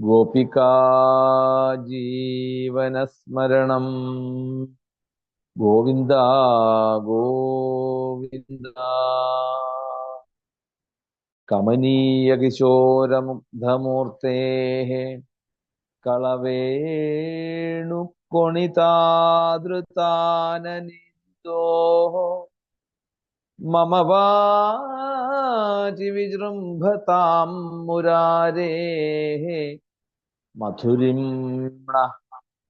ഗോപികാ ജീവനസ്മരണം. ഗോവിന്ദ ഗോവിന്ദ. കമനീയ കിശോരമുഗ്ധമൂർത്തേ കളവേണു കൊണിതാദൃതാനനിന്ദോ മമ വാചി വിജൃംഭതാം മുരാരേ. മധുരിം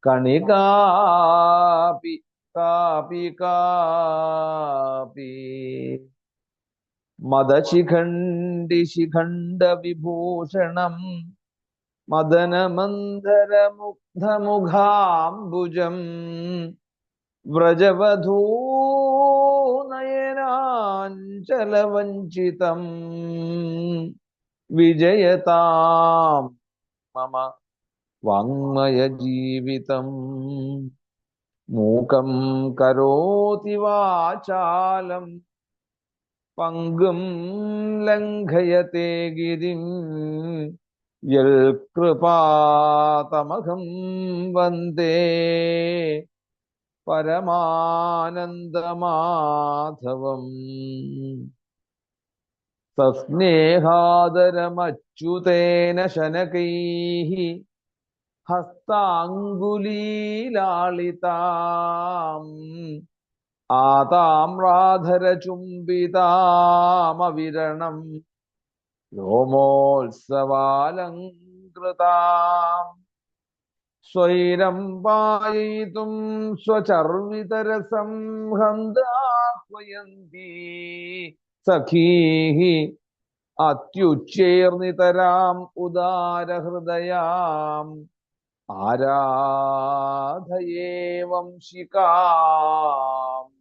കണികാപി കാപി കാപി മദശിഖണ്ഡി ശിഖണ്ഡ വിഭൂഷണം മദനമന്ധരമുഗ്ധമുഖാംബുജം വ്രജവധൂനയനാഞ്ചലവഞ്ചിതം വിജയതാം. മമ. വാങ്മയജീവിതം. മൂകം കരോതി വാചാലം. പങ്കും ലംഘയത്തെ ഗിരിം യൽകൃപാതമഹം വന്ദേ. പരമാനന്ദമാധവം. സസ്നേഹാദരമച്യുതേന ശനകൈः ഹസ്താങ്കുലീലാളിതാം. ആതാമ്രാധരചുംബിതാമവിരണം വ്യോമോത്സവാലങ്കൃതാം സ്വൈരം പായയിതും സ്വചർവിതരസം ഹന്താഹ്വയന്തി. സഖീഹി അത്യുച്ചേർനിതരാം ഉദാരഹൃദയാം. ആരാധയേ വംശികാം.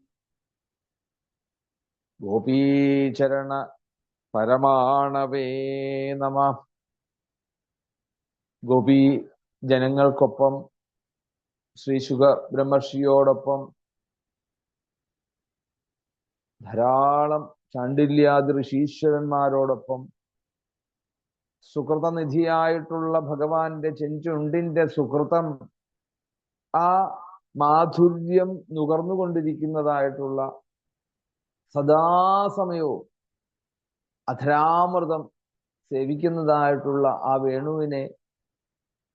ഗോപീചരണ പരമാണവേ നമ. ഗോപി ജനങ്ങൾക്കൊപ്പം ശ്രീ ശുഗ ബ്രഹ്മർഷിയോടൊപ്പം ധാരാളം ചാണ്ടില്യാദി ഋഷീശ്വരന്മാരോടൊപ്പം സുഹൃതനിധിയായിട്ടുള്ള ഭഗവാന്റെ ചെഞ്ചുണ്ടിന്റെ സുഹൃതം ആ മാധുര്യം നുകർന്നുകൊണ്ടിരിക്കുന്നതായിട്ടുള്ള സദാസമയവും അധരാമൃതം സേവിക്കുന്നതായിട്ടുള്ള ആ വേണുവിനെ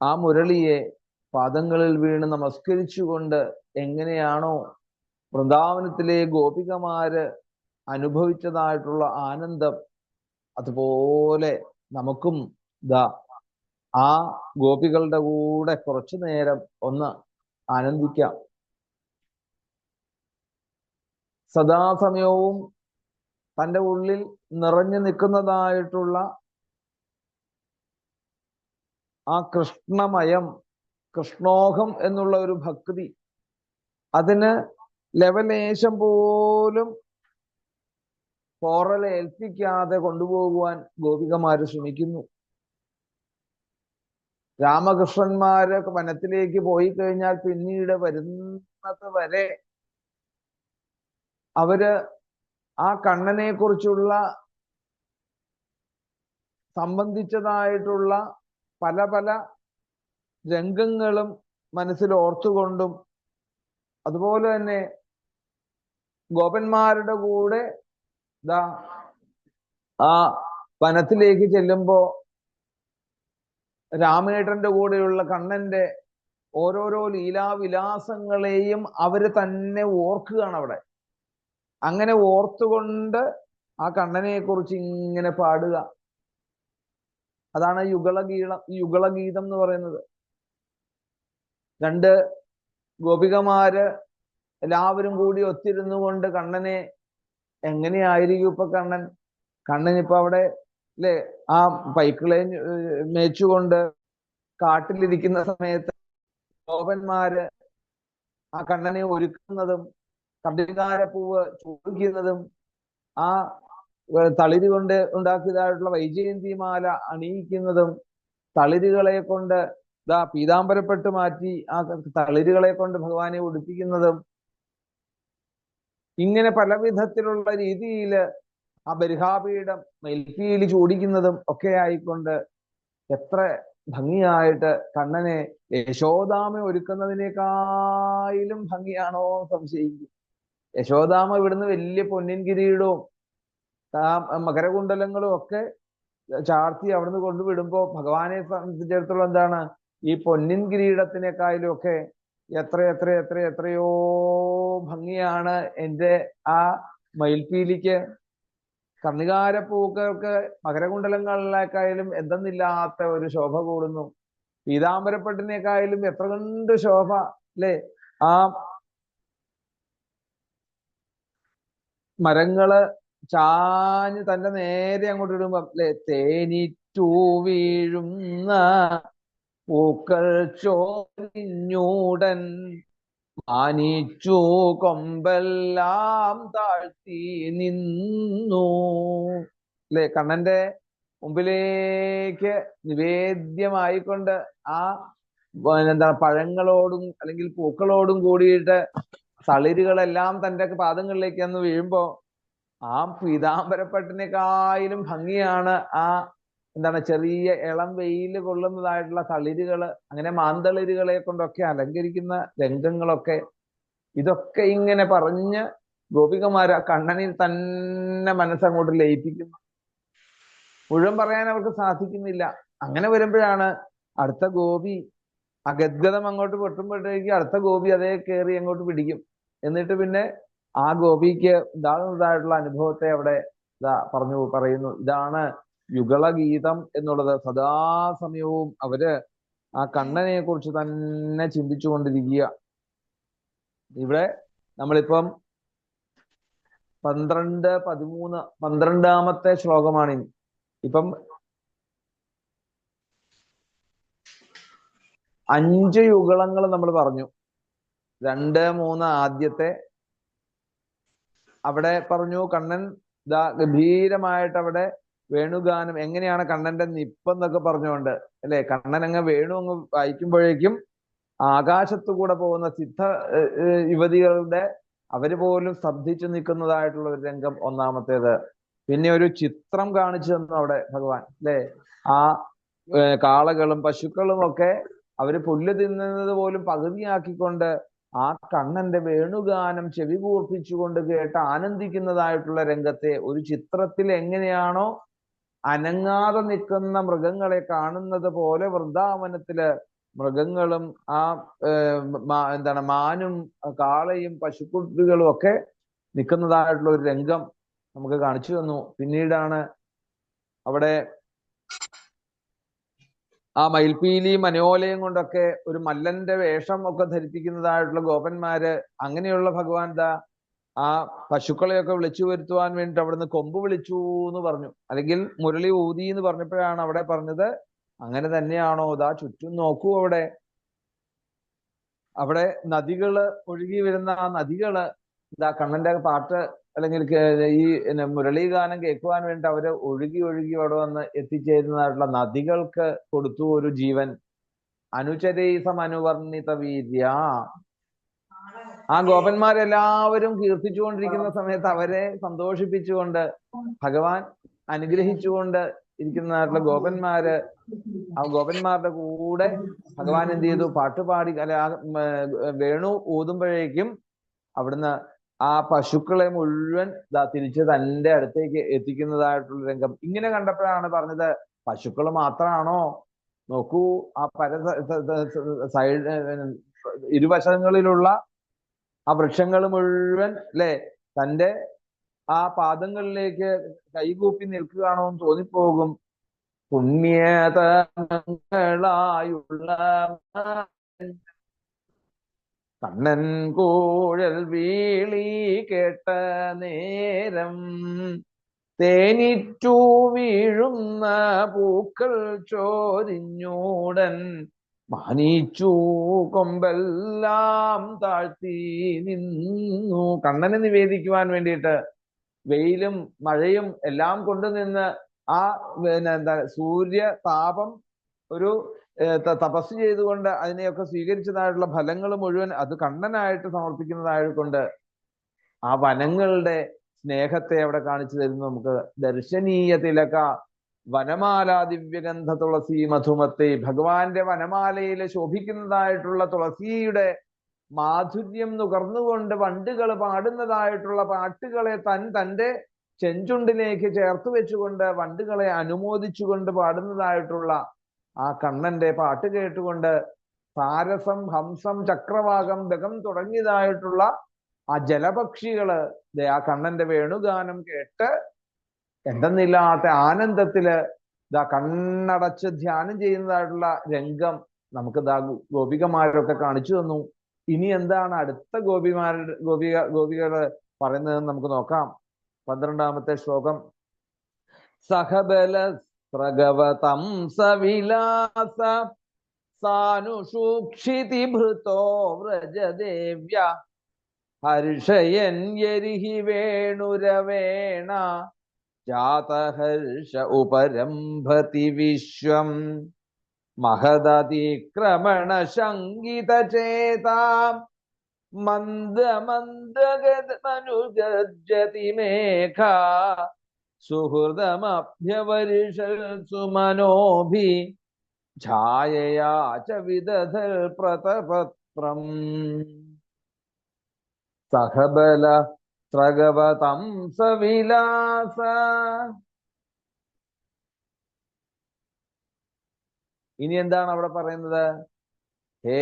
ആ മുരളിയെ പാദങ്ങളിൽ വീണ് നമസ്കരിച്ചുകൊണ്ട് എങ്ങനെയാണോ വൃന്ദാവനത്തിലെ ഗോപികമാര് അനുഭവിച്ചതായിട്ടുള്ള ആനന്ദം അതുപോലെ നമുക്കും ദാ ആ ഗോപികളുടെ കൂടെ കുറച്ചു നേരം ഒന്ന് ആനന്ദിക്കാം. സദാസമയവും തന്റെ ഉള്ളിൽ നിറഞ്ഞു നിൽക്കുന്നതായിട്ടുള്ള ആ കൃഷ്ണമയം കൃഷ്ണോഹം എന്നുള്ള ഒരു ഭക്തി അതിന് ലവലേശം പോലും പോറലേൽപ്പിക്കാതെ കൊണ്ടുപോകുവാൻ ഗോപികമാര് ശ്രമിക്കുന്നു. രാമകൃഷ്ണന്മാര് വനത്തിലേക്ക് പോയി കഴിഞ്ഞാൽ പിന്നീട് വരുന്നത് വരെ അവർ ആ കണ്ണനെ കുറിച്ചുള്ള സംബന്ധിച്ചതായിട്ടുള്ള പല പല രംഗങ്ങളും മനസ്സിൽ ഓർത്തുകൊണ്ടും അതുപോലെ തന്നെ ഗോപന്മാരുടെ കൂടെ ദാ ആ വനത്തിലേക്ക് ചെല്ലുമ്പോ രാമേട്ടന്റെ കൂടെയുള്ള കണ്ണന്റെ ഓരോരോ ലീലാവിലാസങ്ങളെയും അവർ തന്നെ ഓർക്കുകയാണ് അവിടെ. അങ്ങനെ ഓർത്തുകൊണ്ട് ആ കണ്ണനെ കുറിച്ച് ഇങ്ങനെ പാടുക. അതാണ് യുഗളഗീളം യുഗളഗീതം എന്ന് പറയുന്നത്. രണ്ട് ഗോപികമാര് എല്ലാവരും കൂടി ഒത്തിരുന്നു കൊണ്ട് കണ്ണനെ എങ്ങനെയായിരിക്കും ഇപ്പൊ കണ്ണൻ? കണ്ണൻ ഇപ്പൊ അവിടെ അല്ലെ ആ പൈക്കിളെ മേച്ചുകൊണ്ട് കാട്ടിലിരിക്കുന്ന സമയത്ത് ഗോപന്മാര് ആ കണ്ണനെ ഒരുക്കുന്നതും കണ്ടികാരപ്പൂവ് ചൂടിക്കുന്നതും ആ തളിര് കൊണ്ട് ഉണ്ടാക്കിയതായിട്ടുള്ള വൈജയന്തിമാല അണിയിക്കുന്നതും തളിരുകളെ കൊണ്ട് ഇതാ പീതാംബരപ്പെട്ട് മാറ്റി ആ തളിരുകളെ കൊണ്ട് ഭഗവാനെ ഉടുപ്പിക്കുന്നതും ഇങ്ങനെ പല വിധത്തിലുള്ള രീതിയിൽ ആ ബരിഹാപീഠം മെൽക്കിയിൽ ചൂടിക്കുന്നതും ഒക്കെ ആയിക്കൊണ്ട് എത്ര ഭംഗിയായിട്ട് കണ്ണനെ യശോദാമ ഒരുക്കുന്നതിനേക്കാളും ഭംഗിയാണോ സംശയിക്കും. യശോദാമ ഇവിടുന്ന് വലിയ പൊന്നിൻ കിരീടവും ആ മകരകുണ്ടലങ്ങളും ഒക്കെ ചാർത്തി അവിടുന്ന് കൊണ്ടുവിടുമ്പോ ഭഗവാനെ സംബന്ധിച്ചിടത്തോളം എന്താണ്? ഈ പൊന്നിൻ കിരീടത്തിനേക്കാളും ഒക്കെ എത്ര എത്ര എത്ര എത്രയോ ഭംഗിയാണ് എന്റെ ആ മയിൽപ്പീലിക്ക്. കർണികാരപ്പൂക്കൾക്ക് മകരകുണ്ടലങ്ങളിലേക്കായാലും എന്തെന്നില്ലാത്ത ഒരു ശോഭ കൂടുന്നു. പീതാംബരപ്പെട്ടിനേക്കായാലും എത്ര കണ്ട് ശോഭ അല്ലെ? ആ മരങ്ങൾ ചാഞ്ഞ് തന്റെ നേരെ അങ്ങോട്ട് ഇടുമ്പോ അല്ലെ തേനിറ്റു വീഴുന്ന പൂക്കൾ ചോരിഞ്ഞൂടൻ മാനിച്ചു കൊമ്പെല്ലാം താഴ്ത്തി നിന്നു. അല്ലെ കണ്ണന്റെ മുമ്പിലേക്ക് നിവേദ്യമായിക്കൊണ്ട് ആ എന്താ പഴങ്ങളോടും അല്ലെങ്കിൽ പൂക്കളോടും കൂടിയിട്ട് തളിരുകളെല്ലാം തന്റെ പാദങ്ങളിലേക്ക് അന്ന് വീഴുമ്പോ ആ പീതാംബരപ്പട്ടിനെക്കായാലും ഭംഗിയാണ് ആ എന്താണ് ചെറിയ ഇളം വെയിൽ കൊള്ളുന്നതായിട്ടുള്ള തളിരുകൾ അങ്ങനെ മാന്തളിരുകളെ കൊണ്ടൊക്കെ അലങ്കരിക്കുന്ന രംഗങ്ങളൊക്കെ. ഇതൊക്കെ ഇങ്ങനെ പറഞ്ഞ് ഗോപികമാര് കണ്ണനിൽ തന്നെ മനസ്സങ്ങോട്ട് ലയിപ്പിക്കുന്നു. മുഴുവൻ പറയാൻ അവർക്ക് സാധിക്കുന്നില്ല. അങ്ങനെ വരുമ്പോഴാണ് അടുത്ത ഗോപി ആ ഗദ്ഗതം അങ്ങോട്ട് പൊട്ടുമ്പോഴത്തേക്ക് അടുത്ത ഗോപി അതേ കയറി അങ്ങോട്ട് പിടിക്കും. എന്നിട്ട് പിന്നെ ആ ഗോപിക്ക് ഉണ്ടാകുന്നതായിട്ടുള്ള അനുഭവത്തെ അവിടെ പറഞ്ഞു പറയുന്നു. ഇതാണ് യുഗളഗീതം എന്നുള്ളത്. സദാസമയവും അവർ ആ കണ്ണനെ കുറിച്ച് തന്നെ ചിന്തിച്ചു കൊണ്ടിരിക്കുക ഇവിടെ നമ്മളിപ്പം പന്ത്രണ്ട് പതിമൂന്ന് പന്ത്രണ്ടാമത്തെ ശ്ലോകമാണ് ഇപ്പം അഞ്ച് യുഗളങ്ങൾ നമ്മൾ പറഞ്ഞു. രണ്ട് മൂന്ന് ആദ്യത്തെ അവിടെ പറഞ്ഞു കണ്ണൻ ദാ ഗംഭീരമായിട്ട് അവിടെ വേണുഗാനം എങ്ങനെയാണ് കണ്ണന്റെ നിപ്പെന്നൊക്കെ പറഞ്ഞുകൊണ്ട് അല്ലെ? കണ്ണൻ അങ്ങ് വേണു അങ്ങ് വായിക്കുമ്പോഴേക്കും ആകാശത്തു കൂടെ പോകുന്ന സിദ്ധ യുവതികളുടെ അവർ പോലും സ്തബ്ധിച്ചു നിൽക്കുന്നതായിട്ടുള്ള ഒരു രംഗം ഒന്നാമത്തേത്. പിന്നെ ഒരു ചിത്രം കാണിച്ചു തന്നു അവിടെ ഭഗവാൻ അല്ലെ? ആ കാളകളും പശുക്കളും ഒക്കെ അവർ പുല്ല് തിന്നുന്നത് പോലും പകുതിയാക്കിക്കൊണ്ട് ആ കണ്ണന്റെ വേണുഗാനം ചെവി കൂർപ്പിച്ചുകൊണ്ട് കേട്ട് ആനന്ദിക്കുന്നതായിട്ടുള്ള രംഗത്തെ ഒരു ചിത്രത്തിൽ എങ്ങനെയാണോ അനങ്ങാതെ നിൽക്കുന്ന മൃഗങ്ങളെ കാണുന്നത് പോലെ വൃന്ദാവനത്തിൽ മൃഗങ്ങളും ആ എന്താണ് മാനും കാളയും പശുക്കുട്ടികളും ഒക്കെ നിൽക്കുന്നതായിട്ടുള്ള ഒരു രംഗം നമുക്ക് കാണിച്ചു തന്നു. പിന്നീടാണ് അവിടെ ആ മയിൽപീലി മനോലയം കൊണ്ടൊക്കെ ഒരു മല്ലന്റെ വേഷം ഒക്കെ ധരിപ്പിക്കുന്നതായിട്ടുള്ള ഗോപന്മാര് അങ്ങനെയുള്ള ഭഗവാൻ ദാ ആ പശുക്കളെയൊക്കെ വിളിച്ചു വരുത്തുവാൻ വേണ്ടിട്ട് അവിടുന്ന് കൊമ്പ് വിളിച്ചു എന്ന് പറഞ്ഞു. അല്ലെങ്കിൽ മുരളി ഊതി എന്ന് പറഞ്ഞപ്പോഴാണ് അവിടെ പറഞ്ഞത് അങ്ങനെ തന്നെയാണോ? ദാ ചുറ്റും നോക്കൂ അവിടെ. അവിടെ നദികൾ ഒഴുകി വരുന്ന ആ നദികൾ ഇതാ കണ്ണന്റെ പാട്ട് അല്ലെങ്കിൽ ഈ മുരളീ ഗാനം കേൾക്കുവാൻ വേണ്ടി അവർ ഒഴുകി ഒഴുകി അവിടെ വന്ന് എത്തിച്ചേരുന്നതായിട്ടുള്ള നദികൾക്ക് കൊടുത്തു ഒരു ജീവൻ. അനുചരീസം അനുവർണിത വീര്യ. ആ ഗോപന്മാരെല്ലാവരും കീർത്തിച്ചുകൊണ്ടിരിക്കുന്ന സമയത്ത് അവരെ സന്തോഷിപ്പിച്ചുകൊണ്ട് ഭഗവാൻ അനുഗ്രഹിച്ചുകൊണ്ട് ഇരിക്കുന്നതായിട്ടുള്ള ഗോപന്മാര് ആ ഗോപന്മാരുടെ കൂടെ ഭഗവാൻ എന്ത് ചെയ്തു? പാട്ടുപാടി അല്ല വേണു ഊതുമ്പോഴേക്കും അവിടുന്ന് ആ പശുക്കളെ മുഴുവൻ തിരിച്ച് തന്റെ അടുത്തേക്ക് എത്തിക്കുന്നതായിട്ടുള്ള രംഗം. ഇങ്ങനെ കണ്ടപ്പോഴാണ് പറഞ്ഞത് പശുക്കൾ മാത്രമാണോ നോക്കൂ ആ പര സൈഡ് ഇരുവശങ്ങളിലുള്ള ആ വൃക്ഷങ്ങൾ മുഴുവൻ അല്ലെ തന്റെ ആ പാദങ്ങളിലേക്ക് കൈകൂപ്പി നിൽക്കുകയാണോ എന്ന് തോന്നിപ്പോകും. പുണ്യതങ്ങളായുള്ള കണ്ണൻ കൂഴൽ വീളി കേട്ട നേരം തേനിറ്റു വീഴുന്ന പൂക്കൾ ചോരിഞ്ഞൂടൻ മാനിച്ചു കൊമ്പെല്ലാം താഴ്ത്തി നിന്നു. കണ്ണനെ നിവേദിക്കുവാൻ വേണ്ടിയിട്ട് വെയിലും മഴയും എല്ലാം കൊണ്ടുനിന്ന് ആ പിന്നെ എന്താ സൂര്യ താപം ഒരു തപസ് ചെയ്തുകൊണ്ട് അതിനെയൊക്കെ സ്വീകരിച്ചതായിട്ടുള്ള ഫലങ്ങൾ മുഴുവൻ അത് കണ്ണനായിട്ട് സമർപ്പിക്കുന്നതായതുകൊണ്ട് ആ വനങ്ങളുടെ സ്നേഹത്തെ അവിടെ കാണിച്ചു തരുന്നു. നമുക്ക് ദർശനീയ തിലക വനമാലാ ദിവ്യഗന്ധ തുളസി മധുമത്തെ ഭഗവാന്റെ വനമാലയിൽ ശോഭിക്കുന്നതായിട്ടുള്ള തുളസിയുടെ മാധുര്യം നുകർന്നുകൊണ്ട് വണ്ടുകൾ പാടുന്നതായിട്ടുള്ള പാട്ടുകളെ തൻ തന്റെ ചെഞ്ചുണ്ടിലേക്ക് ചേർത്ത് വെച്ചുകൊണ്ട് വണ്ടുകളെ അനുമോദിച്ചുകൊണ്ട് പാടുന്നതായിട്ടുള്ള ആ കണ്ണന്റെ പാട്ട് കേട്ടുകൊണ്ട് താരസം ഹംസം ചക്രവാകം ദഗം തുടങ്ങിയതായിട്ടുള്ള ആ ജലപക്ഷികൾ ആ കണ്ണന്റെ വേണുഗാനം കേട്ട് എന്തെന്നില്ലാത്ത ആനന്ദത്തിൽ ഇതാ കണ്ണടച്ച് ധ്യാനം ചെയ്യുന്നതായിട്ടുള്ള രംഗം നമുക്ക് ദാ ഗോപികമാരൊക്കെ കാണിച്ചു തന്നു. ഇനി എന്താണ് അടുത്ത ഗോപിമാരുടെ ഗോപിക ഗോപികൾ പറയുന്നതെന്ന് നമുക്ക് നോക്കാം. പന്ത്രണ്ടാമത്തെ ശ്ലോകം. സഹബല പ്രഗവതം സവിലാസ സാനുഷൂക്ഷിതിഭൃതോ വ്രജദേവ്യ ഹർഷയൻ യരിഹി വേണുരവേണ ജാതഹർഷ ഉപരംഭതി വിശ്വം മഹദതിക്രമണ ശങ്കിതചേതാം മന്ദമന്ദഗതമനുഗർജതി മേഘ സുഹൃദമഭ്യവരിഷൽ സുമനോഭി ഛായയാ ച വിദധൽ പ്രതപത്രം. സഹബല സ്രഗവതം സവിലാസ. ഇനി എന്താണ് അവിടെ പറയുന്നത്? ഹേ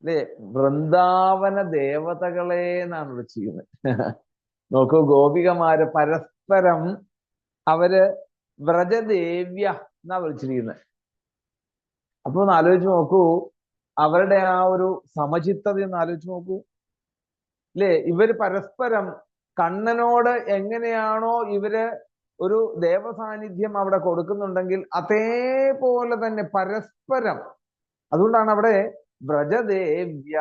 അല്ലേ വൃന്ദാവന ദേവതകളെ എന്നാണ് ചെയ്യുന്നത്. നോക്കൂ ഗോപികമാര് പരസ്പരം അവർ വ്രജദേവ്യ എന്നാ വിളിച്ചിരിക്കുന്നത് അപ്പൊ ഒന്ന് ആലോചിച്ച് നോക്കൂ അവരുടെ ആ ഒരു സമചിത്തത ഒന്ന് ആലോചിച്ച് നോക്കൂ. അല്ലേ ഇവർ പരസ്പരം കണ്ണനോട് എങ്ങനെയാണോ ഇവർ ഒരു ദേവസാന്നിധ്യം അവിടെ കൊടുക്കുന്നുണ്ടെങ്കിൽ അതേപോലെ തന്നെ പരസ്പരം അതുകൊണ്ടാണ് അവിടെ വ്രജദേവ്യ.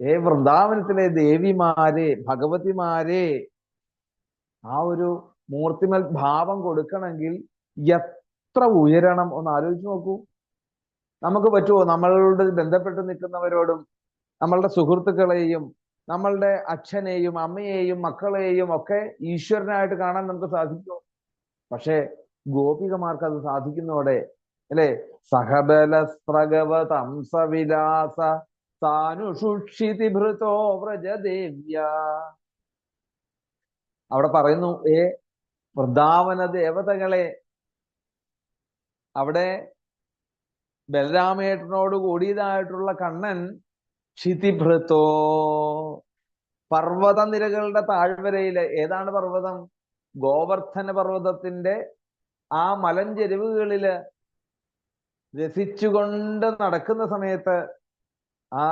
ഏ വൃന്ദാവനത്തിലെ ദേവിമാരെ ഭഗവതിമാരെ ആ ഒരു മൂർത്തിമൽ ഭാവം കൊടുക്കണമെങ്കിൽ എത്ര ഉയരണം ഒന്ന് ആലോചിച്ച് നോക്കൂ. നമുക്ക് പറ്റുമോ? നമ്മളോട് ബന്ധപ്പെട്ട് നിൽക്കുന്നവരോടും നമ്മളുടെ സുഹൃത്തുക്കളെയും നമ്മളുടെ അച്ഛനെയും അമ്മയെയും മക്കളെയും ഒക്കെ ഈശ്വരനായിട്ട് കാണാൻ നമുക്ക് സാധിക്കുമോ? പക്ഷേ ഗോപികമാർക്ക് അത് സാധിക്കുന്നതോടെ അല്ലെ? സഹബല സ്രഗവതംസവിലാസ സാനുഷുക്ഷിതി ഭൃതോ വ്രജദേവ്യ. അവിടെ പറയുന്നു ഏ വൃന്ദാവന ദേവതകളെ അവിടെ ബലരാമേട്ടനോട് കൂടിയതായിട്ടുള്ള കണ്ണൻ ക്ഷിതിഭൃത്തോ പർവത നിരകളുടെ താഴ്വരയിൽ ഏതാണ് പർവതം? ഗോവർദ്ധന പർവതത്തിന്റെ ആ മലഞ്ചെരുവുകളിൽ രസിച്ചുകൊണ്ട് നടക്കുന്ന സമയത്ത് ആ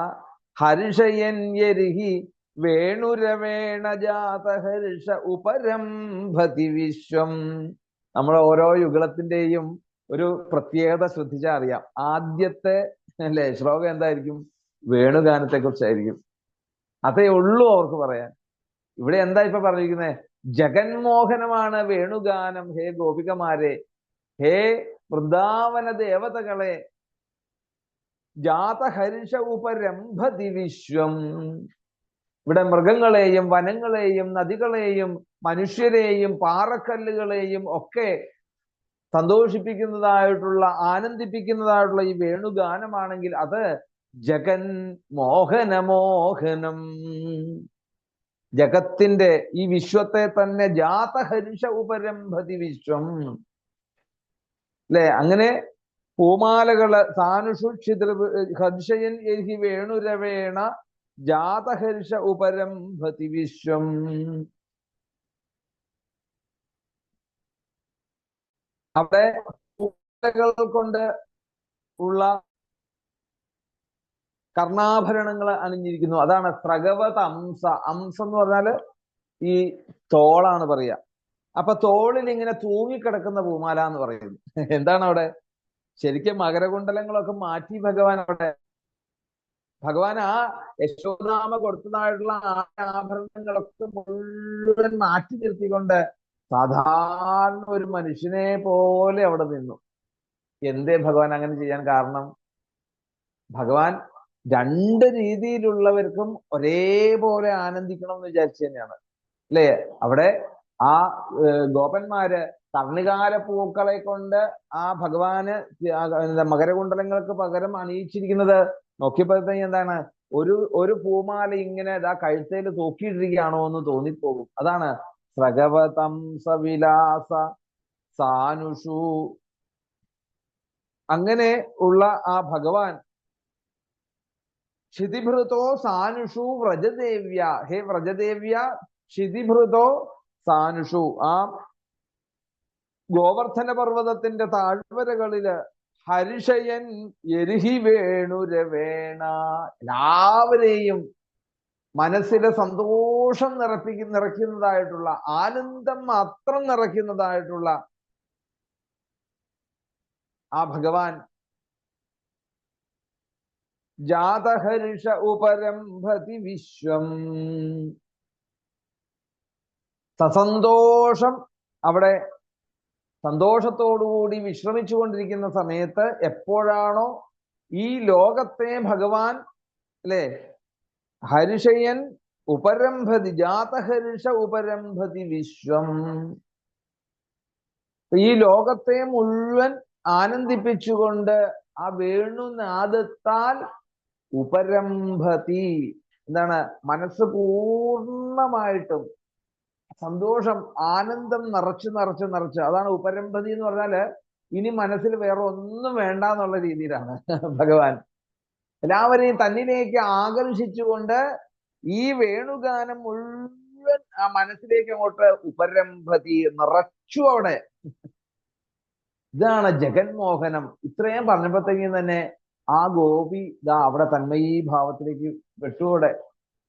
ഹരിഷയൻ യരിഹി വേണുരവേണ ജാതഹർഷ ഉപരംഭതി വിശ്വം. നമ്മൾ ഓരോ യുഗളത്തിന്റെയും ഒരു പ്രത്യേകത ശ്രദ്ധിച്ചാൽ അറിയാം. ആദ്യത്തെ അല്ലെ ശ്ലോകം എന്തായിരിക്കും? വേണുഗാനത്തെ കുറിച്ചായിരിക്കും അതേ ഉള്ളൂ അവർക്ക് പറയാൻ. ഇവിടെ എന്താ ഇപ്പൊ പറഞ്ഞിരിക്കുന്നത് ജഗന്മോഹനമാണ് വേണുഗാനം. ഹേ ഗോപികമാരെ ഹേ വൃന്ദാവന ദേവതകളെ ജാതഹരിഷ ഉപരംഭതി വിശ്വം. ഇവിടെ മൃഗങ്ങളെയും വനങ്ങളെയും നദികളെയും മനുഷ്യരെയും പാറക്കല്ലുകളെയും ഒക്കെ സന്തോഷിപ്പിക്കുന്നതായിട്ടുള്ള ആനന്ദിപ്പിക്കുന്നതായിട്ടുള്ള ഈ വേണുഗാനമാണെങ്കിൽ അത് ജഗൻ മോഹനമോഹനം ജഗത്തിന്റെ ഈ വിശ്വത്തെ തന്നെ ജാതഹരിഷ ഉപരംഭതി വിശ്വം. അല്ലെ? അങ്ങനെ പൂമാലകൾ സാനുഷുക്ഷിത ഹർഷയൻ എഹി വേണുരവേണ ജാതഹർഷ ഉപരംഭതി വിശ്വം. അവിടെ പൂമാലകൾ കൊണ്ട് ഉള്ള കർണാഭരണങ്ങൾ അണിഞ്ഞിരിക്കുന്നു. അതാണ് സ്രഗവത അംസ. അംസം എന്ന് പറഞ്ഞാൽ ഈ തോളാണ് പറയുക. അപ്പൊ തോളിൽ ഇങ്ങനെ തൂങ്ങിക്കിടക്കുന്ന പൂമാല എന്ന് പറയുന്നു. എന്താണ് അവിടെ? ശരിക്കും മകരകുണ്ടലങ്ങളൊക്കെ മാറ്റി ഭഗവാൻ അവിടെ ഭഗവാൻ ആ യശോദാമ കൊടുത്തതായിട്ടുള്ള ആഭരണങ്ങളൊക്കെ മുഴുവൻ മാറ്റി നിർത്തിക്കൊണ്ട് സാധാരണ ഒരു മനുഷ്യനെ പോലെ അവിടെ നിന്നു. എന്തേ ഭഗവാൻ അങ്ങനെ ചെയ്യാൻ കാരണം? ഭഗവാൻ രണ്ട് രീതിയിലുള്ളവർക്കും ഒരേപോലെ ആനന്ദിക്കണം എന്ന് വിചാരിച്ചു തന്നെയാണ്. അല്ലേ? അവിടെ ആ ഗോപന്മാര് കർണികാല പൂക്കളെ കൊണ്ട് ആ ഭഗവാന് മകരകുണ്ടലങ്ങൾക്ക് പകരം അണിയിച്ചിരിക്കുന്നത് നോക്കിയപ്പോഴത്തേക്ക് എന്താണ്? ഒരു ഒരു പൂമാല ഇങ്ങനെ ഇതാ കഴുത്തേൽ തൂക്കിയിട്ടിരിക്കുകയാണോ എന്ന് തോന്നിപ്പോകും. അതാണ് പ്രഗവതം സവിലാസ സാനുഷു. അങ്ങനെ ഉള്ള ആ ഭഗവാൻ ക്ഷിതിഭൃതോ സാനുഷു വ്രജദേവ്യ. ഹേ വ്രജദേവ്യ ക്ഷിതിഭൃതോ സാനുഷു. ആ ഗോവർദ്ധന പർവതത്തിന്റെ താഴ്വരകളിൽ ഹരിഷയൻ എരിഹി വേണുരവേണ എല്ലാവരെയും മനസ്സിലെ സന്തോഷം നിറപ്പിക്ക നിറയ്ക്കുന്നതായിട്ടുള്ള ആനന്ദം മാത്രം നിറയ്ക്കുന്നതായിട്ടുള്ള ആ ഭഗവാൻ ജാതഹർഷ ഉപരംഭതി വിശ്വം. സസന്തോഷം അവിടെ സന്തോഷത്തോടുകൂടി വിശ്രമിച്ചുകൊണ്ടിരിക്കുന്ന സമയത്ത് എപ്പോഴാണോ ഈ ലോകത്തെ ഭഗവാൻ അല്ലെ? ഹരിഷയൻ ഉപരംഭതി ജാതഹരിഷ ഉപരംഭതി വിശ്വം. ഈ ലോകത്തെ മുഴുവൻ ആനന്ദിപ്പിച്ചുകൊണ്ട് ആ വേണുനാദത്താൽ ഉപരംഭതി. എന്താണ്? മനസ്സ് പൂർണമായിട്ടും സന്തോഷം ആനന്ദം നിറച്ച് നിറച്ച് നിറച്ച്. അതാണ് ഉപരംഭതി എന്ന് പറഞ്ഞാൽ ഇനി മനസ്സിൽ വേറെ ഒന്നും വേണ്ട എന്നുള്ള രീതിയിലാണ് ഭഗവാൻ. എല്ലാവരെയും തന്നിലേക്ക് ആകർഷിച്ചുകൊണ്ട് ഈ വേണുഗാനം മുഴുവൻ ആ മനസ്സിലേക്ക് അങ്ങോട്ട് ഉപരംഭതി നിറച്ചു അവിടെ. ഇതാണ് ജഗന്മോഹനം. ഇത്രയും പറഞ്ഞപ്പോഴത്തേക്കും തന്നെ ആ ഗോപി ഇതാ അവിടെ തന്മയീ ഭാവത്തിലേക്ക് വെട്ടുകൂടെ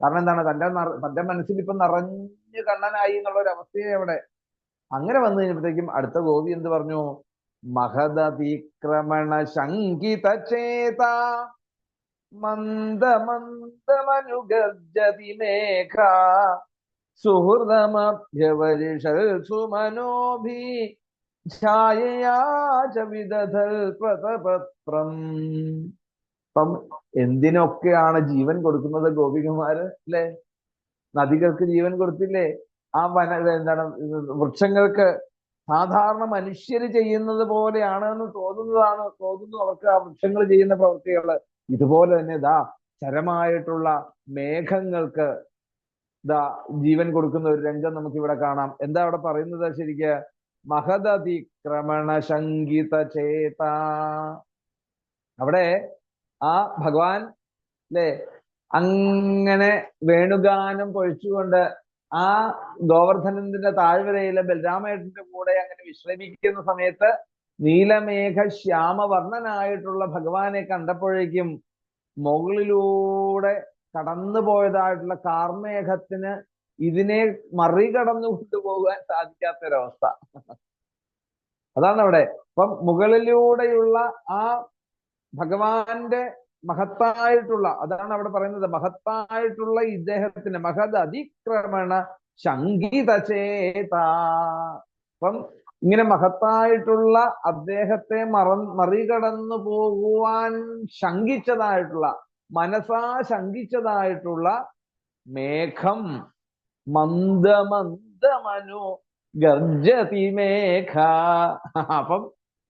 കാരണം എന്താണ്? തന്റെ തന്റെ മനസ്സിൽ ഇപ്പൊ നിറഞ്ഞു കണ്ണനായി എന്നുള്ള ഒരു അവസ്ഥയെ അവിടെ അങ്ങനെ വന്നു കഴിഞ്ഞപ്പോഴത്തേക്കും അടുത്ത ഗോപി എന്ത് പറഞ്ഞു? മഹദതിക്രമണ ശങ്കിത ചേത മന്ദ മന്ദമനുഗർജതി മേഘ ഛായയാച വിദധൽ പ്രതപത്രം. അപ്പം എന്തിനൊക്കെയാണ് ജീവൻ കൊടുക്കുന്നത് ഗോപികമാര് അല്ലെ നദികൾക്ക് ജീവൻ കൊടുത്തില്ലേ? ആ വന എന്താണ് വൃക്ഷങ്ങൾക്ക് സാധാരണ മനുഷ്യര് ചെയ്യുന്നത് പോലെയാണ് എന്ന് തോന്നുന്നതാണ് തോന്നുന്നു അവർക്ക് ആ വൃക്ഷങ്ങൾ ചെയ്യുന്ന പ്രവൃത്തികൾ ഇതുപോലെ തന്നെ ഇതാ ചരമായിട്ടുള്ള മേഘങ്ങൾക്ക് ഇതാ ജീവൻ കൊടുക്കുന്ന ഒരു രംഗം നമുക്ക് ഇവിടെ കാണാം. എന്താ അവിടെ പറയുന്നത് ശരിക്ക്? മഹതതിക്രമണ ശങ്കിത ചേത. അവിടെ ആ ഭഗവാൻ അല്ലേ അങ്ങനെ വേണുഗാനം പൊഴിച്ചുകൊണ്ട് ആ ഗോവർദ്ധനന്റെ താഴ്വരയിലെ ബലരാമേട്ടന്റെ കൂടെ അങ്ങനെ വിശ്രമിക്കുന്ന സമയത്ത് നീലമേഘ ശ്യാമവർണനായിട്ടുള്ള ഭഗവാനെ കണ്ടപ്പോഴേക്കും മുകളിലൂടെ കടന്നു പോയതായിട്ടുള്ള കാർമേഘത്തിന് ഇതിനെ മറികടന്നു കൊണ്ടുപോകാൻ സാധിക്കാത്തൊരവസ്ഥ. അതാണ് അവിടെ അപ്പം മുകളിലൂടെയുള്ള ആ ഭഗവാന്റെ മഹത്തായിട്ടുള്ള അതാണ് അവിടെ പറയുന്നത് മഹത്തായിട്ടുള്ള ഇദ്ദേഹത്തിന് മഹത് അതിക്രമണ ശങ്കിതചേത അപ്പം ഇങ്ങനെ മഹത്തായിട്ടുള്ള അദ്ദേഹത്തെ മറ മറികടന്നു പോകുവാൻ ശങ്കിച്ചതായിട്ടുള്ള മനസാ ശങ്കിച്ചതായിട്ടുള്ള മേഘം മന്ദമന്ദമനു ഗർജതി മേഘ. അപ്പം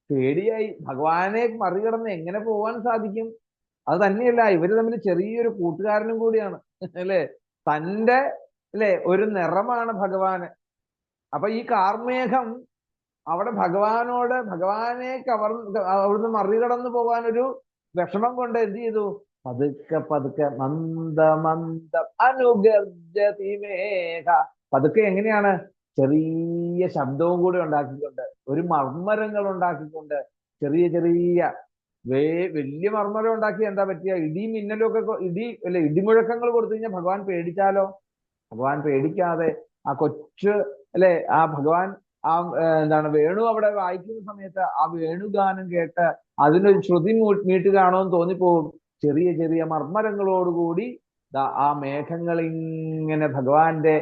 പേടിയായി. ഭഗവാനെ മറികടന്ന് എങ്ങനെ പോവാൻ സാധിക്കും? അത് തന്നെയല്ല ഇവർ തമ്മിൽ ചെറിയൊരു കൂട്ടുകാരനും കൂടിയാണ്. അല്ലെ? തന്റെ അല്ലെ ഒരു നിറമാണ് ഭഗവാന്. അപ്പൊ ഈ കാർമേഘം അവിടെ ഭഗവാനോട് ഭഗവാനെ കവർ അവിടുന്ന് മറികടന്നു പോകാൻ ഒരു വിഷമം കൊണ്ട് എന്ത് ചെയ്തു? പതുക്കെ പതുക്കെ മന്ദ മന്ദ അനുഗർജതി മേഘ. പതുക്കെ എങ്ങനെയാണ്? ചെറിയ ശബ്ദവും കൂടി ഉണ്ടാക്കിക്കൊണ്ട് ഒരു മർമ്മരങ്ങൾ ഉണ്ടാക്കിക്കൊണ്ട് ചെറിയ ചെറിയ വേ വലിയ മർമ്മരം ഉണ്ടാക്കി എന്താ പറ്റിയ? ഇടി മിന്നലൊക്കെ ഇടി അല്ലെ ഇടിമുഴക്കങ്ങൾ കൊടുത്തു കഴിഞ്ഞാൽ ഭഗവാൻ പേടിച്ചാലോ? ഭഗവാൻ പേടിക്കാതെ ആ കൊച്ചു അല്ലെ ആ ഭഗവാൻ ആ എന്താണ് വേണു അവിടെ വായിക്കുന്ന സമയത്ത് ആ വേണുഗാനം കേട്ട് അതിനൊരു ശ്രുതി മീട്ടുകയാണോ എന്ന് തോന്നിപ്പോകും ചെറിയ ചെറിയ മർമ്മരങ്ങളോടുകൂടി ആ മേഘങ്ങൾ ഇങ്ങനെ ഭഗവാന്റെ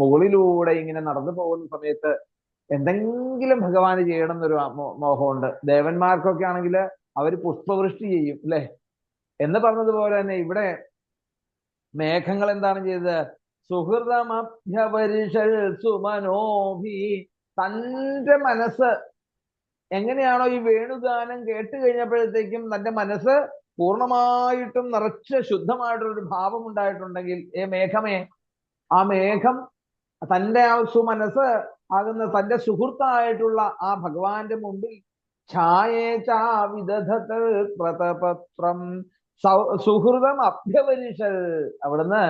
മുകളിലൂടെ ഇങ്ങനെ നടന്നു പോകുന്ന സമയത്ത് എന്തെങ്കിലും ഭഗവാന് ചെയ്യണം എന്നൊരു മോഹമുണ്ട്. ദേവന്മാർക്കൊക്കെ ആണെങ്കിൽ അവർ പുഷ്പവൃഷ്ടി ചെയ്യും അല്ലെ? എന്ന് പറഞ്ഞതുപോലെ തന്നെ ഇവിടെ മേഘങ്ങൾ എന്താണ് ചെയ്തത്? സുഹൃതമഭ്യപരിഷൽ സുമനോഭി തന്റെ മനസ്സ് എങ്ങനെയാണോ ഈ വേണുഗാനം കേട്ട് കഴിഞ്ഞപ്പോഴത്തേക്കും തന്റെ മനസ്സ് പൂർണമായിട്ടും നിറച്ച് ശുദ്ധമായിട്ടുള്ള ഒരു ഭാവം ഉണ്ടായിട്ടുണ്ടെങ്കിൽ ഏ മേഘമേ ആ മേഘം തന്റെ ആ സുമനസ് ആകുന്ന തന്റെ സുഹൃത്തായിട്ടുള്ള ആ ഭഗവാന്റെ മുമ്പിൽ ഛായേചാ വിദധത് പ്രതപത്രം. സുഹൃതം അഭ്യപരിഷൽ അവിടുന്ന്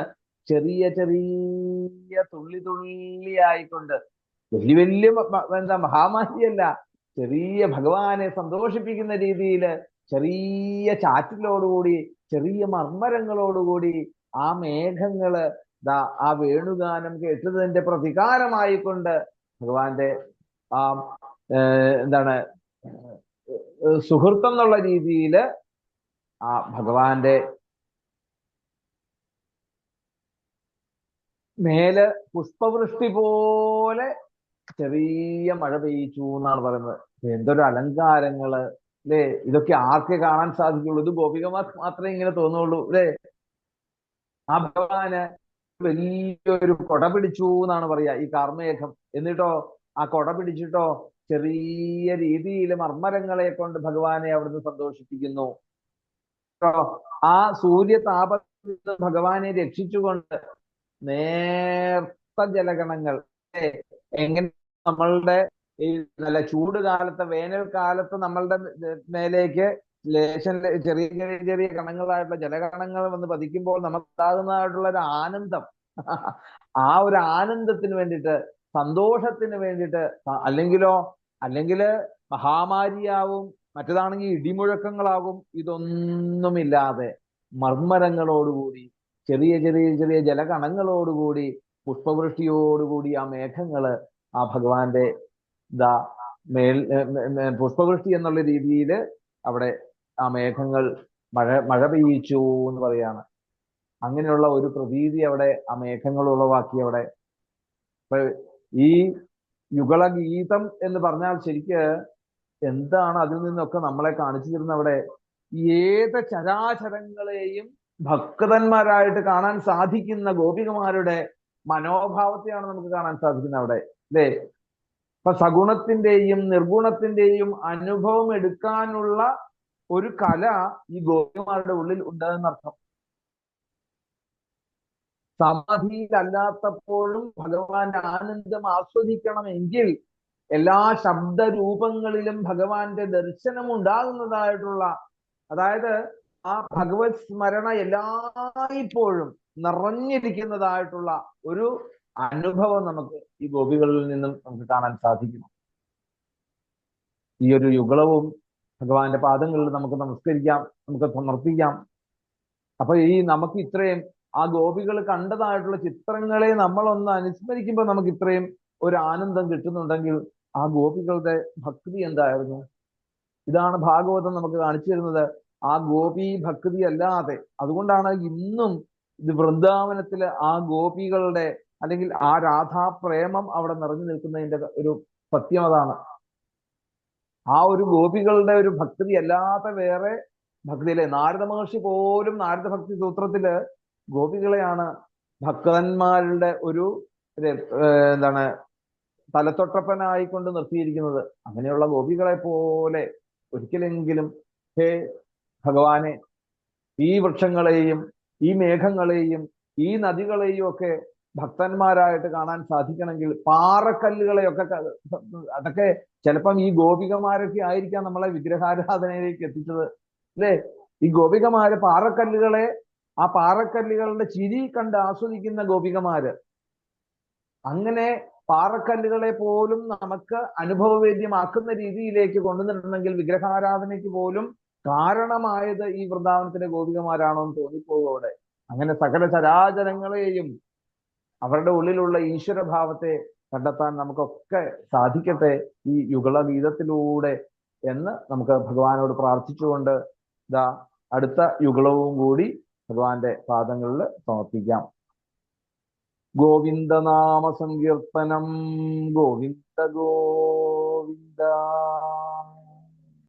ചെറിയ ചെറിയ തുള്ളി തുള്ളിയായിക്കൊണ്ട് വലിയ വലിയ എന്താ മഹാമാരിയല്ല ചെറിയ ഭഗവാനെ സന്തോഷിപ്പിക്കുന്ന രീതിയിൽ ചെറിയ ചാറ്റിലോടുകൂടി ചെറിയ മർമ്മരങ്ങളോടുകൂടി ആ മേഘങ്ങൾ ദാ ആ വേണുഗാനം കേട്ടതിന്റെ പ്രതികാരമായിക്കൊണ്ട് ഭഗവാന്റെ ആ എന്താണ് സുഹൃത്തം എന്നുള്ള രീതിയിൽ ആ ഭഗവാന്റെ മേൽ പുഷ്പവൃഷ്ടി പോലെ ചെറിയ മഴ പെയ്ച്ചു എന്നാണ് പറയുന്നത്. എന്തൊരു അലങ്കാരങ്ങൾ അല്ലേ? ഇതൊക്കെ ആർക്കെ കാണാൻ സാധിക്കുള്ളൂ? ഇത് ഗോപികമാർക്ക് മാത്രമേ ഇങ്ങനെ തോന്നുള്ളൂ അല്ലേ? ആ ഭഗവാന് വലിയൊരു കൊട പിടിച്ചു എന്നാണ് പറയാ ഈ കാർമേഘം. എന്നിട്ടോ ആ കൊട പിടിച്ചിട്ടോ ചെറിയ രീതിയിൽ മർമ്മരങ്ങളെ കൊണ്ട് ഭഗവാനെ അവിടുന്ന് സന്തോഷിപ്പിക്കുന്നു. ആ സൂര്യ താപത്തിൽ ഭഗവാനെ രക്ഷിച്ചുകൊണ്ട് നേർത്ത ജലഗണങ്ങൾ എങ്ങനെ നമ്മളുടെ ഈ നല്ല ചൂട് കാലത്ത് വേനൽക്കാലത്ത് നമ്മളുടെ മേലേക്ക് ലേശം ചെറിയ ചെറിയ ചെറിയ കണങ്ങളായിട്ടുള്ള ജലകണങ്ങൾ വന്ന് പതിക്കുമ്പോൾ നമുക്കുണ്ടാകുന്നതായിട്ടുള്ള ഒരു ആനന്ദം. ആ ഒരു ആനന്ദത്തിന് വേണ്ടിയിട്ട് സന്തോഷത്തിന് വേണ്ടിയിട്ട് അല്ലെങ്കിലോ അല്ലെങ്കിൽ മഹാമാരിയാവും മറ്റേതാണെങ്കിൽ ഇടിമുഴക്കങ്ങളാകും ഇതൊന്നുമില്ലാതെ മർമ്മരങ്ങളോടുകൂടി ചെറിയ ചെറിയ ചെറിയ ജലകണങ്ങളോടുകൂടി പുഷ്പവൃഷ്ടിയോടുകൂടി ആ മേഘങ്ങൾ ആ ഭഗവാന്റെ ദാ മേൽ പുഷ്പവൃഷ്ടി എന്നുള്ള രീതിയിൽ അവിടെ ആ മേഘങ്ങൾ മഴ മഴ പെയ്യിച്ചു എന്ന് പറയാണ്. അങ്ങനെയുള്ള ഒരു പ്രതീതി അവിടെ ആ മേഘങ്ങൾ ഉളവാക്കി അവിടെ. ഈ യുഗളഗീതം എന്ന് പറഞ്ഞാൽ ശരിക്ക് എന്താണ് അതിൽ നിന്നൊക്കെ നമ്മളെ കാണിച്ചു തരുന്ന അവിടെ? ഏത് ചരാചരങ്ങളെയും ഭക്തന്മാരായിട്ട് കാണാൻ സാധിക്കുന്ന ഗോപികമാരുടെ മനോഭാവത്തെയാണ് നമുക്ക് കാണാൻ സാധിക്കുന്നത് അവിടെ. അല്ലേ? ഇപ്പൊ സഗുണത്തിന്റെയും നിർഗുണത്തിന്റെയും അനുഭവം എടുക്കാനുള്ള ഒരു കല ഈ ഗോപിമാരുടെ ഉള്ളിൽ ഉണ്ടെന്നർത്ഥം. സമാധിയിലല്ലാത്തപ്പോഴും ഭഗവാന്റെ ആനന്ദം ആസ്വദിക്കണമെങ്കിൽ എല്ലാ ശബ്ദരൂപങ്ങളിലും ഭഗവാന്റെ ദർശനം ഉണ്ടാകുന്നതായിട്ടുള്ള അതായത് ആ ഭഗവത് സ്മരണ എല്ലായ്പ്പോഴും നിറഞ്ഞിരിക്കുന്നതായിട്ടുള്ള ഒരു അനുഭവം നമുക്ക് ഈ ഗോപികളിൽ നിന്നും നമുക്ക് കാണാൻ സാധിക്കും. ഈ ഒരു യുഗളവും ഭഗവാന്റെ പാദങ്ങളിൽ നമുക്ക് നമസ്കരിക്കാം നമുക്ക് സമർപ്പിക്കാം. അപ്പൊ ഈ നമുക്ക് ഇത്രയും ആ ഗോപികൾ കണ്ടതായിട്ടുള്ള ചിത്രങ്ങളെ നമ്മളൊന്ന് അനുസ്മരിക്കുമ്പോൾ നമുക്ക് ഇത്രയും ഒരു ആനന്ദം കിട്ടുന്നുണ്ടെങ്കിൽ ആ ഗോപികളുടെ ഭക്തി എന്തായിരുന്നു? ഇതാണ് ഭാഗവതം നമുക്ക് കാണിച്ചു തരുന്നത്. ആ ഗോപി ഭക്തി അല്ലാതെ. അതുകൊണ്ടാണ് ഇന്നും ഇത് വൃന്ദാവനത്തിൽ ആ ഗോപികളുടെ അല്ലെങ്കിൽ ആ രാധാപ്രേമം അവിടെ നിറഞ്ഞു നിൽക്കുന്നതിന്റെ ഒരു സത്യം അതാണ്. ആ ഒരു ഗോപികളുടെ ഒരു ഭക്തി അല്ലാത്ത വേറെ ഭക്തിയിലെ നാരദ മഹർഷി പോലും നാരദ ഭക്തി സൂത്രത്തിൽ ഗോപികളെയാണ് ഭക്തന്മാരുടെ ഒരു എന്താണ് തലത്തൊട്ടപ്പനായിക്കൊണ്ട് നിർത്തിയിരിക്കുന്നത്. അങ്ങനെയുള്ള ഗോപികളെ പോലെ ഒരിക്കലെങ്കിലും ഹേ ഭഗവാനെ ഈ വൃക്ഷങ്ങളെയും ഈ മേഘങ്ങളെയും ഈ നദികളെയും ഒക്കെ ഭക്തന്മാരായിട്ട് കാണാൻ സാധിക്കണമെങ്കിൽ പാറക്കല്ലുകളെയൊക്കെ അതൊക്കെ ചിലപ്പം ഈ ഗോപികമാരൊക്കെ ആയിരിക്കാം നമ്മളെ വിഗ്രഹാരാധനയിലേക്ക് എത്തിച്ചത്. അല്ലേ? ഈ ഗോപികമാര് പാറക്കല്ലുകളെ ആ പാറക്കല്ലുകളുടെ ചിരി കണ്ട് ആസ്വദിക്കുന്ന ഗോപികമാര്. അങ്ങനെ പാറക്കല്ലുകളെ പോലും നമുക്ക് അനുഭവവേദ്യമാക്കുന്ന രീതിയിലേക്ക് കൊണ്ടുവന്നിട്ടുണ്ടെങ്കിൽ വിഗ്രഹാരാധനയ്ക്ക് പോലും കാരണമായത് ഈ വൃന്ദാവനത്തിലെ ഗോപികമാരാണോ എന്ന് തോന്നിപ്പോകും അവിടെ. അങ്ങനെ സകല ചരാചരങ്ങളെയും അവരുടെ ഉള്ളിലുള്ള ഈശ്വരഭാവത്തെ കണ്ടെത്താൻ നമുക്കൊക്കെ സാധിക്കട്ടെ ഈ യുഗളഗീതത്തിലൂടെ എന്ന് നമുക്ക് ഭഗവാനോട് പ്രാർത്ഥിച്ചുകൊണ്ട് ഇതാ അടുത്ത യുഗളവും കൂടി ഭഗവാന്റെ പാദങ്ങളിൽ സമർപ്പിക്കാം. ഗോവിന്ദനാമ സങ്കീർത്തനം ഗോവിന്ദ ഗോവിന്ദ.